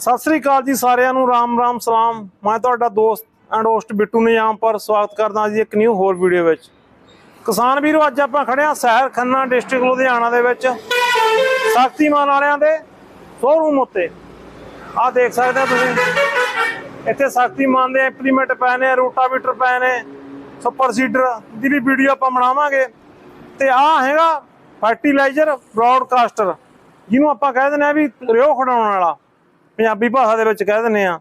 ਸਤਿ ਸ੍ਰੀ ਅਕਾਲ ਜੀ ਸਾਰਿਆਂ ਨੂੰ, ਰਾਮ ਰਾਮ, ਸਲਾਮ। ਮੈਂ ਤੁਹਾਡਾ ਦੋਸਤ ਐਂਡ ਹੋਸਟ ਬਿੱਟੂ ਨਿਯਾਮ ਪਰ ਸਵਾਗਤ ਕਰਦਾ ਜੀ ਇੱਕ ਨਿਊ ਹੋਰ ਵੀਡੀਓ ਵਿੱਚ। ਕਿਸਾਨ ਵੀਰੋ, ਅੱਜ ਆਪਾਂ ਖੜੇ ਹਾਂ ਸ਼ਹਿਰ ਖੰਨਾ ਡਿਸਟ੍ਰਿਕਟ ਲੁਧਿਆਣਾ ਦੇ ਵਿੱਚ, ਸ਼ਕਤੀਮਾਨ ਵਾਲਿਆਂ ਦੇ ਸ਼ੋਰੂਮ ਉੱਤੇ। ਆਹ ਦੇਖ ਸਕਦੇ ਹੋ ਤੁਸੀਂ। ਇੱਥੇ ਸ਼ਕਤੀਮਾਨ ਦੇ ਇੰਪਲੀਮੈਂਟ ਪਏ ਨੇ, ਰੋਟਾਵੀਟਰ ਪਏ ਨੇ, ਸੁਪਰ ਸੀਡਰ ਦੀ ਵੀ ਵੀਡੀਓ ਆਪਾਂ ਬਣਾਵਾਂਗੇ। ਤੇ ਆਹ ਹੈਗਾ ਫਰਟੀਲਾਈਜ਼ਰ ਬ੍ਰੌਡਕਾਸਟਰ ਜਿਹਨੂੰ ਆਪਾਂ ਕਹਿ ਦਿੰਦੇ ਆ ਵੀ ਰਿਓ ਖੜਾਉਣ ਵਾਲਾ। ਪੰਜਾਬੀ ਭਾਸ਼ਾ ਦੇ ਵਿੱਚ ਕਹਿ ਦਿੰਦੇ ਆ।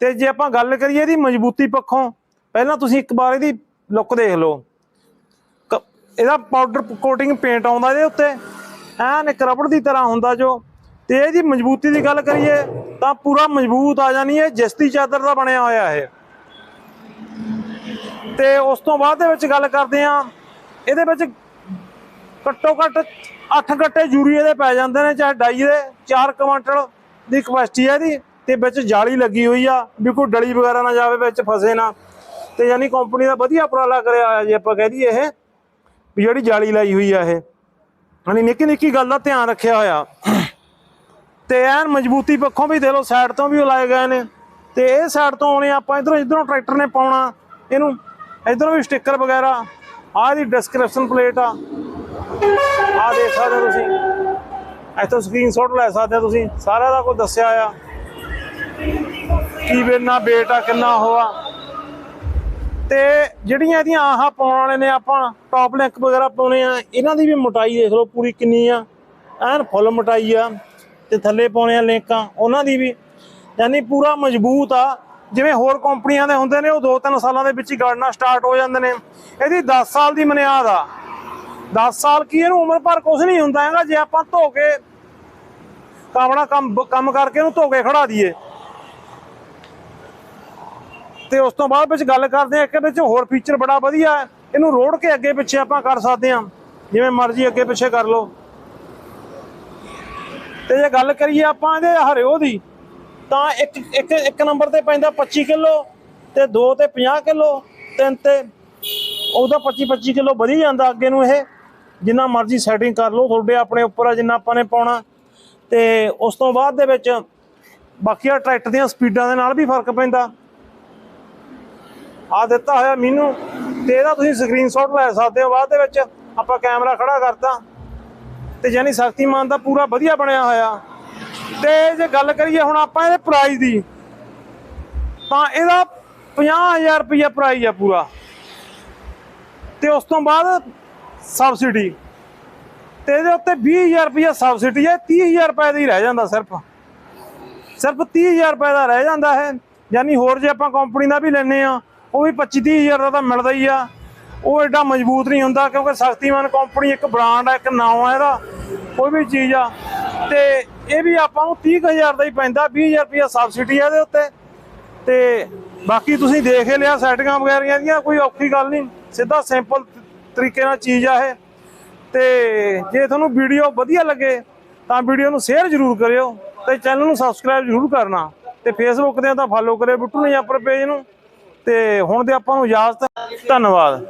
ਤੇ ਜੇ ਆਪਾਂ ਗੱਲ ਕਰੀਏ ਇਹਦੀ ਮਜ਼ਬੂਤੀ ਪੱਖੋਂ, ਪਹਿਲਾਂ ਤੁਸੀਂ ਇੱਕ ਵਾਰ ਇਹਦੀ ਲੁੱਕ ਦੇਖ ਲਓ। ਕ- ਇਹਦਾ ਪਾਊਡਰ ਕੋਟਿੰਗ ਪੇਂਟ ਆਉਂਦਾ ਇਹਦੇ ਉੱਤੇ। ਐਨ ਇੱਕ ਰਬੜ ਦੀ ਤਰ੍ਹਾਂ ਹੁੰਦਾ ਜੋ। ਤੇ ਇਹਦੀ ਮਜ਼ਬੂਤੀ ਦੀ ਗੱਲ ਕਰੀਏ, ਤਾਂ ਪੂਰਾ ਮਜ਼ਬੂਤ ਆ ਜਾਣੀ ਹੈ ਜਸਤੀ ਚਾਦਰ ਦਾ ਬਣਿਆ ਹੋਇਆ ਇਹ। ਤੇ ਉਸ ਤੋਂ ਬਾਅਦ ਦੇ ਵਿੱਚ ਗੱਲ ਕਰਦੇ ਆ, ਇਹਦੇ ਵਿੱਚ ਘੱਟੋ ਘੱਟ 8 ਗੱਟੇ ਯੂਰੀਏ ਦੇ ਪੈ ਜਾਂਦੇ ਨੇ, ਚਾਹੇ ਡਾਈ ਦੇ 4 ਕੁਆਂਟਲ ਦੀ ਕਪੈਸਿਟੀ ਹੈ ਇਹਦੀ ਤੇ ਵਿੱਚ ਜਾਲੀ ਲੱਗੀ ਹੋਈ ਆ ਵੀ ਕੋਈ ਡਲੀ ਵਗੈਰਾ ਨਾ ਜਾਵੇ, ਵਿੱਚ ਫਸੇ ਨਾ। ਤੇ ਯਾਨੀ ਕੰਪਨੀ ਦਾ ਵਧੀਆ ਉਪਰਾਲਾ ਕਰਿਆ ਹੋਇਆ ਜੇ ਆਪਾਂ ਕਹਿ ਦਈਏ ਇਹ, ਵੀ ਜਿਹੜੀ ਜਾਲੀ ਲਾਈ ਹੋਈ ਆ ਇਹ। ਯਾਨੀ ਨਿੱਕੀ ਨਿੱਕੀ ਗੱਲ ਦਾ ਧਿਆਨ ਰੱਖਿਆ ਹੋਇਆ। ਤੇ ਐਨ ਮਜ਼ਬੂਤੀ ਪੱਖੋਂ ਵੀ ਦੇ ਲੋ ਸਾਈਡ ਤੋਂ ਵੀ ਉਹ ਲਾਏ ਗਏ ਨੇ। ਤੇ ਇਹ ਸਾਈਡ ਤੋਂ ਆਉਣੇ ਆਪਾਂ ਇਧਰੋਂ ਇਧਰੋਂ ਟਰੈਕਟਰ ਨੇ ਪਾਉਣਾ। ਇਹਨੂੰ ਇਧਰੋਂ ਵੀ ਸਟicker ਵਗੈਰਾ। ਆਹ ਇਹਦੀ ਡਿਸਕ੍ਰਿਪਸ਼ਨ ਪਲੇਟ ਆ। ਆ ਦੇਖ ਸਕਦੇ ਹੋ ਤੁਸੀਂ। ਇੱਥੋਂ ਸਕਰੀਨਸ਼ਾਟ ਲੈ ਸਕਦੇ ਹੋ ਤੁਸੀਂ ਸਾਰਾ ਦਾ ਕੋਈ ਦੱਸਿਆ ਆ। ਕੀ ਵੇਨਾ ਬੇਟਾ ਕਿੰਨਾ ਹੋਆ ਤੇ ਜਿਹੜੀਆਂ ਇਹਦੀਆਂ ਆਹ ਪਾਉਣ ਵਾਲੇ ਨੇ ਆਪਾਂ ਟੌਪ ਲਿੰਕ ਵਗੈਰਾ ਪਾਉਣੇ ਆ, ਇਹਨਾਂ ਦੀ ਵੀ ਮੋਟਾਈ ਦੇਖ ਲਓ ਪੂਰੀ ਕਿੰਨੀ ਆ। ਐਨ ਫੁੱਲ ਮੋਟਾਈ ਆ, ਤੇ ਥੱਲੇ ਪਾਉਣੇ ਆ ਲਿੰਕਾਂ ਉਹਨਾਂ ਦੀ ਵੀ। ਯਾਨੀ ਪੂਰਾ ਮਜ਼ਬੂਤ ਆ। ਜਿਵੇਂ ਹੋਰ ਕੰਪਨੀਆਂ ਦੇ ਹੁੰਦੇ ਨੇ, ਉਹ 2-3 ਸਾਲਾਂ ਦੇ ਵਿੱਚ ਹੀ ਗੜਨਾ ਸਟਾਰਟ ਹੋ ਜਾਂਦੇ ਨੇ। ਇਹਦੀ 10 ਸਾਲ ਦੀ ਮਨਿਆਦ ਆ। 10 ਸਾਲ ਕੀ ਇਹਨੂੰ ਉਮਰ ਭਰ ਕੁਝ ਨਹੀਂ ਹੁੰਦਾ ਹੈਗਾ, ਜੇ ਆਪਾਂ ਧੋ ਕੇ ਆਪਣਾ ਕੰਮ ਕੰਮ ਕਰਕੇ ਇਹਨੂੰ ਧੋ ਕੇ ਖੜਾ ਦਈਏ। ਤੇ ਉਸ ਤੋਂ ਬਾਅਦ ਵਿੱਚ ਗੱਲ ਕਰਦੇ ਆ ਇੱਕ ਵਿੱਚ ਹੋਰ ਫੀਚਰ ਬੜਾ ਵਧੀਆ ਹੈ। ਇਹਨੂੰ ਰੋੜ ਕੇ ਅੱਗੇ ਪਿੱਛੇ ਆਪਾਂ ਕਰ ਸਕਦੇ ਹਾਂ। ਜਿਵੇਂ ਮਰਜ਼ੀ ਅੱਗੇ ਪਿੱਛੇ ਕਰ ਲਓ। ਤੇ ਜੇ ਗੱਲ ਕਰੀਏ ਆਪਾਂ ਇਹਦੇ ਹਰਿਓ ਦੀ, ਤਾਂ ਇੱਕ ਇੱਕ ਇੱਕ ਨੰਬਰ ਤੇ ਪੈਂਦਾ 25 ਕਿਲੋ, ਤੇ ਦੋ ਤੇ 50 ਕਿਲੋ, ਤਿੰਨ ਤੇ ਉਹਦਾ 25 25 ਕਿਲੋ ਵਧੀ ਜਾਂਦਾ ਅੱਗੇ ਨੂੰ ਇਹ। ਜਿੰਨਾ ਮਰਜ਼ੀ ਸੈਟਿੰਗ ਕਰ ਲਓ, ਤੁਹਾਡੇ ਆਪਣੇ ਉੱਪਰ ਆ, ਜਿੰਨਾ ਆਪਾਂ ਨੇ ਪਾਉਣਾ। ਤੇ ਉਸ ਤੋਂ ਬਾਅਦ ਦੇ ਵਿੱਚ ਬਾਕੀ ਆ ਟਰੈਕਟਰ ਦੀਆਂ ਸਪੀਡਾਂ ਦੇ ਨਾਲ ਵੀ ਫ਼ਰਕ ਪੈਂਦਾ। ਆ ਦਿੱਤਾ ਹੋਇਆ ਮੈਨੂੰ, ਤੇ ਇਹਦਾ ਤੁਸੀਂ ਸਕਰੀਨਸ਼ਾਟ ਲੈ ਸਕਦੇ ਹੋ। ਬਾਅਦ ਦੇ ਵਿੱਚ ਆਪਾਂ ਕੈਮਰਾ ਖੜਾ ਕਰਤਾ। ਤੇ ਯਾਨੀ ਸ਼ਕਤੀਮਾਨ ਦਾ ਪੂਰਾ ਵਧੀਆ ਬਣਿਆ ਹੋਇਆ। ਤੇ ਜੇ ਗੱਲ ਕਰੀਏ ਹੁਣ ਆਪਾਂ ਇਹਦੇ ਪ੍ਰਾਈਸ ਦੀ, ਤਾਂ ਇਹਦਾ 50000 ਰੁਪਇਆ ਪ੍ਰਾਈਸ ਆ ਪੂਰਾ। ਤੇ ਉਸ ਤੋਂ ਬਾਅਦ ਸਬਸਿਡੀ। ਤੇ ਇਹਦੇ ਉੱਤੇ 20000 ਰੁਪਇਆ ਸਬਸਿਡੀ ਹੈ 30000 ਰੁਪਏ ਦਾ ਹੀ ਰਹਿ ਜਾਂਦਾ ਸਿਰਫ। ਸਿਰਫ 30000 ਰੁਪਏ ਦਾ ਰਹਿ ਜਾਂਦਾ ਹੈ ਯਾਨੀ ਹੋਰ ਜੇ ਆਪਾਂ ਕੰਪਨੀ ਦਾ ਵੀ ਲੈਨੇ ਆ ਉਹ ਵੀ 25 30000 ਦਾ ਤਾਂ ਮਿਲਦਾ ਹੀ ਆ। ਉਹ ਐਡਾ ਮਜ਼ਬੂਤ ਨਹੀਂ ਹੁੰਦਾ ਕਿਉਂਕਿ ਸ਼ਕਤੀਮਾਨ ਕੰਪਨੀ ਇੱਕ ਬ੍ਰਾਂਡ ਆ, ਇੱਕ ਨਾਮ ਆ ਇਹਦਾ, ਕੋਈ ਵੀ ਚੀਜ਼ ਆ। ਤੇ ਇਹ ਵੀ ਆਪਾਂ ਨੂੰ 30000 ਦਾ ਹੀ ਪੈਂਦਾ 20000 ਰੁਪਇਆ ਸਬਸਿਡੀ ਆ ਇਹਦੇ ਉੱਤੇ। ਤੇ ਬਾਕੀ ਤੁਸੀਂ ਦੇਖ ਲਿਆ ਸੈਟਿੰਗਾਂ ਵਗੈਰੀਆਂ ਦੀਆਂ, ਕੋਈ ਔਖੀ ਗੱਲ ਨਹੀਂ। ਸਿੱਧਾ ਸਿੰਪਲ ਤਰੀਕੇ ਨਾਲ ਚੀਜ਼ ਆ ਇਹ। ਤੇ ਜੇ ਤੁਹਾਨੂੰ ਵੀਡੀਓ ਵਧੀਆ ਲੱਗੇ, ਤਾਂ ਵੀਡੀਓ ਨੂੰ ਸ਼ੇਅਰ ਜ਼ਰੂਰ ਕਰਿਓ ਤੇ ਚੈਨਲ ਨੂੰ ਸਬਸਕ੍ਰਾਈਬ ਜ਼ਰੂਰ ਕਰਨਾ। ਤੇ ਫੇਸਬੁੱਕ ਤੇ ਤਾਂ ਫਾਲੋ ਕਰਿਓ ਬਿੱਟੂ ਨਹੀਂ ਆਪਰ ਪੇਜ ਨੂੰ। ਤੇ ਹੁਣ ਦੇ ਆਪਾਂ ਨੂੰ ਇਜਾਜ਼ਤ ਧੰਨਵਾਦ।